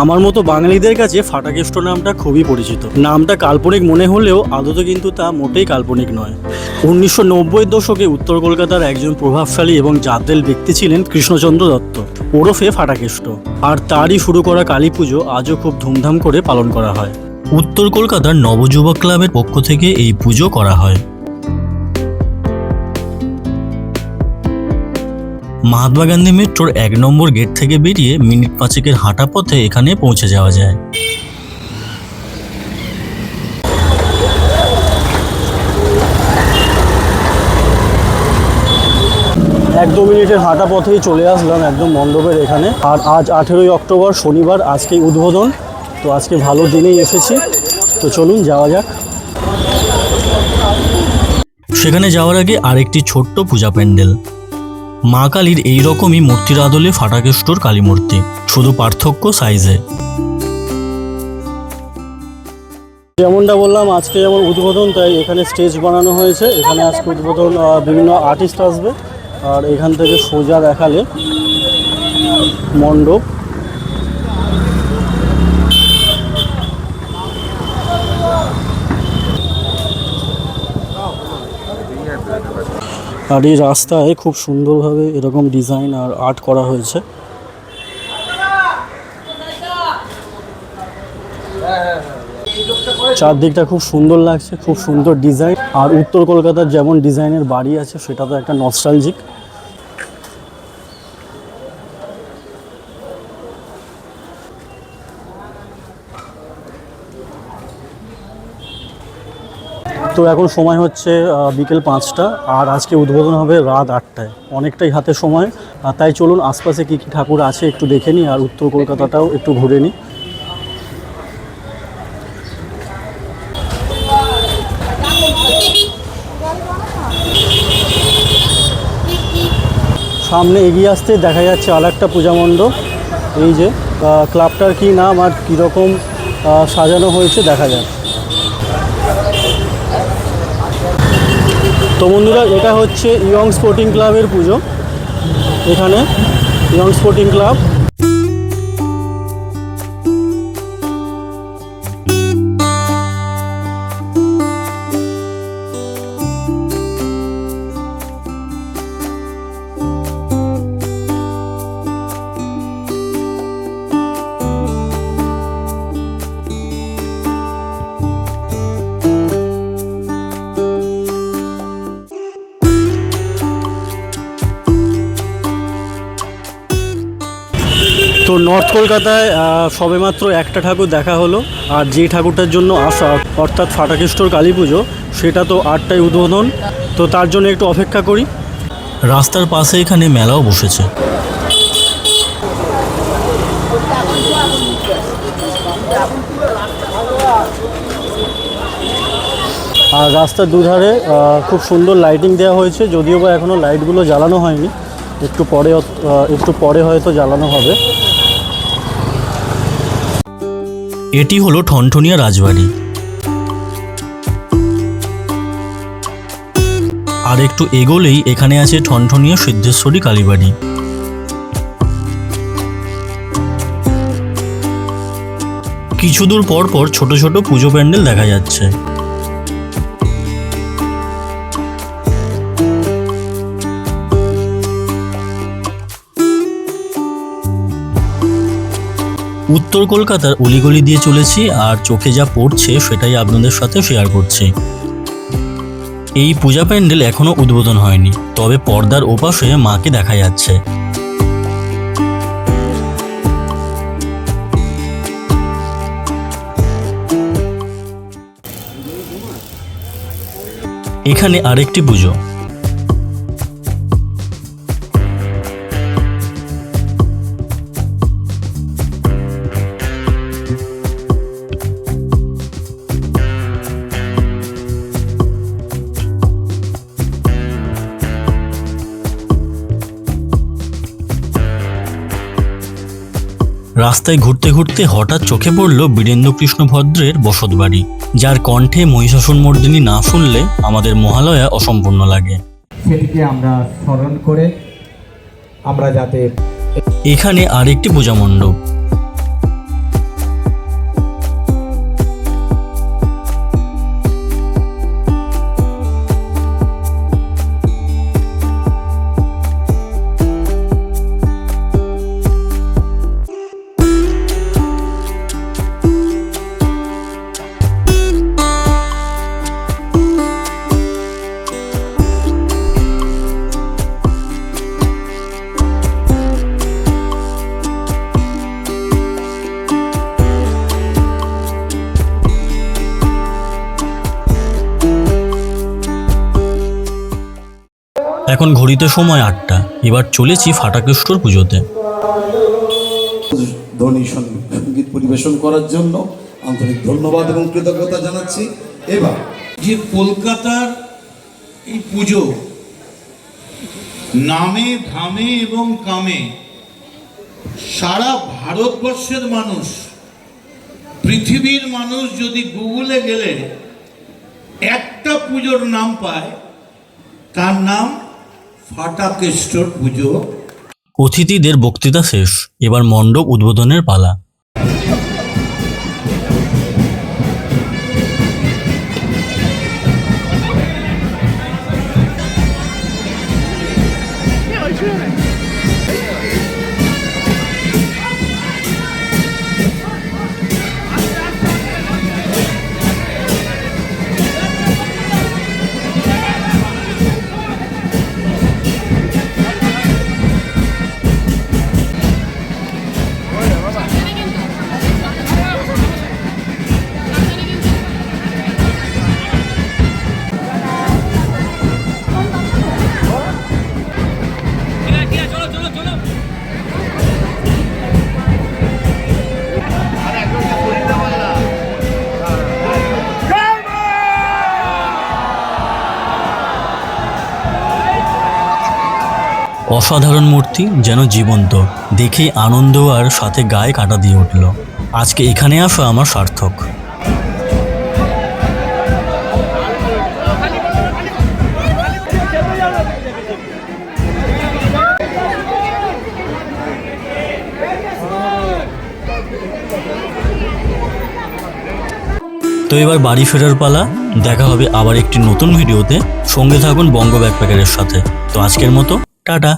আমার মতো বাঙালিদের কাছে ফাটাকেষ্ট নামটা খুবই পরিচিত। নামটা কাল্পনিক মনে হলেও আদতে কিন্তু তা মোটেই কাল্পনিক নয়। উনিশশো নব্বই দশকে উত্তর কলকাতার একজন প্রভাবশালী এবং জাদ্রেল ব্যক্তি ছিলেন কৃষ্ণচন্দ্র দত্ত। ওরফে ফাটাকেষ্ট। আর তারই শুরু করা কালী পুজো আজও খুব ধুমধাম করে পালন করা হয়। উত্তর কলকাতার নবযুবক ক্লাবের পক্ষ থেকে এই পুজো করা হয়। মহাত্মা গান্ধী মেট্রোর এক নম্বর গেট থেকে বেরিয়ে মিনিট পাঁচেকের হাঁটা পথে এখানে পৌঁছে যাওয়া যায়। এক দু মিনিটের হাঁটা পথেই চলে আসলাম একদম মণ্ডপের এখানে। আর আজ আঠেরোই অক্টোবর শনিবার আজকেই উদ্বোধন। তো আজকে ভালো দিনেই এসেছি। তো চলুন যাওয়া যাক। সেখানে যাওয়ার আগে আরেকটি ছোট্ট পূজা প্যান্ডেল। মা কালীর এইরকমই মূর্তির আদলে ফাটাকেষ্টর কালী মূর্তি, শুধু পার্থক্য সাইজে যেমনটা বললাম, আজকে যেমন উদ্বোধন, তাই এখানে স্টেজ বানানো হয়েছে। এখানে আজকে উদ্বোধন বিভিন্ন আর্টিস্ট আসবে। আর এখান থেকে সোজা দেখালে মণ্ডপ। আর এই রাস্তায় খুব সুন্দরভাবে এরকম ডিজাইন আর আর্ট করা হয়েছে। চারদিকটা খুব সুন্দর লাগছে, খুব সুন্দর ডিজাইন। আর উত্তর কলকাতার যেমন ডিজাইনের বাড়ি আছে, সেটা তো একটা নস্টালজিক তো এখন সময় হচ্ছে বিকেল পাঁচটা, আর আজকে উদ্বোধন হবে রাত আটটায়। অনেকটাই হাতে সময় তাই চলুন আশপাশে কী কী ঠাকুর আছে একটু দেখে নিই, আর উত্তর কলকাতাটাও একটু ঘুরে নিই। সামনে এগিয়ে আসতে দেখা যাচ্ছে আর একটা পূজা মণ্ডপ। এই যে ক্লাবটার কী নাম আর কীরকম সাজানো হয়েছে দেখা যাক। তো বন্ধুরা এটা হচ্ছে ইয়ং স্পোর্টিং ক্লাবের পুজো। এখানে ইয়ং স্পোর্টিং ক্লাব তো নর্থ কলকাতায় সবেমাত্র একটা ঠাকুর দেখা হলো আর যে ঠাকুরটার জন্য আসা অর্থাৎ ফাটাকেষ্টর কালী পুজো সেটা তো আটটায় উদ্বোধন। তো তার জন্য একটু অপেক্ষা করি। রাস্তার পাশে এখানে মেলাও বসেছে। আর রাস্তার দুধারে খুব সুন্দর লাইটিং দেওয়া হয়েছে যদিও বা এখনও লাইটগুলো জ্বালানো হয়নি। একটু পরে একটু পরে হয়তো জ্বালানো হবে। এটি হলো ঠনঠনিয়া রাজবাড়ি। আর একটু এগোলেই এখানে আছে ঠনঠনিয়া সিদ্ধেশ্বরী কালীবাড়ি। কিছু দূর পর পর ছোট ছোট পুজো প্যান্ডেল দেখা যাচ্ছে। উত্তর কলকাতার অলিগলি দিয়ে চলেছি আর চোখে যা পড়ছে সেটাই আপনাদের সাথে শেয়ার করছি। এই পূজা প্যান্ডেল এখনও উদ্বোধন হয়নি, তবে পর্দার ওপাশে মাকে দেখা যাচ্ছে। এখানে আরেকটি পুজো। রাস্তায় ঘুরতে ঘুরতে হঠাৎ চোখে পড়ল বীরেন্দ্রকৃষ্ণ ভদ্রের বসতবাড়ি যার কণ্ঠে মহিষাসুর মর্দিনী না শুনলে আমাদের মহালয়া অসম্পূর্ণ লাগে। সেটিকে আমরা স্মরণ করে আমরা যাতে এখানে আরেকটি পূজা মণ্ডপ এখন ঘড়িতে সময় আটটা। এবার চলেছি ফাটাকেষ্টর পুজোতে। ধ্বনি সংগীত পরিবেশন করার জন্য আন্তরিক ধন্যবাদ এবং কৃতজ্ঞতা জানাচ্ছি। এবার যে কলকাতার এই পুজো, নামে, ধামে এবং কামে সারা ভারতবর্ষের মানুষ, পৃথিবীর মানুষ যদি গুগলে গেলে একটা পুজোর নাম পায়, তার নাম অতিথিদের বক্তৃতা শেষ এবার মণ্ডপ উদ্বোধনের পালা। অসাধারণ মূর্তি যেন জীবন্ত। দেখে আনন্দ আর সাথে গায়ে কাটা দিয়ে উঠল। আজকে এখানে আসা আমার সার্থক। তো এবার বাড়ি ফেরার পালা। দেখা হবে আবার একটি নতুন ভিডিওতে। সঙ্গে থাকুন বঙ্গ ব্যাকপ্যাকারের সাথে। তো আজকের মতো, টাটা।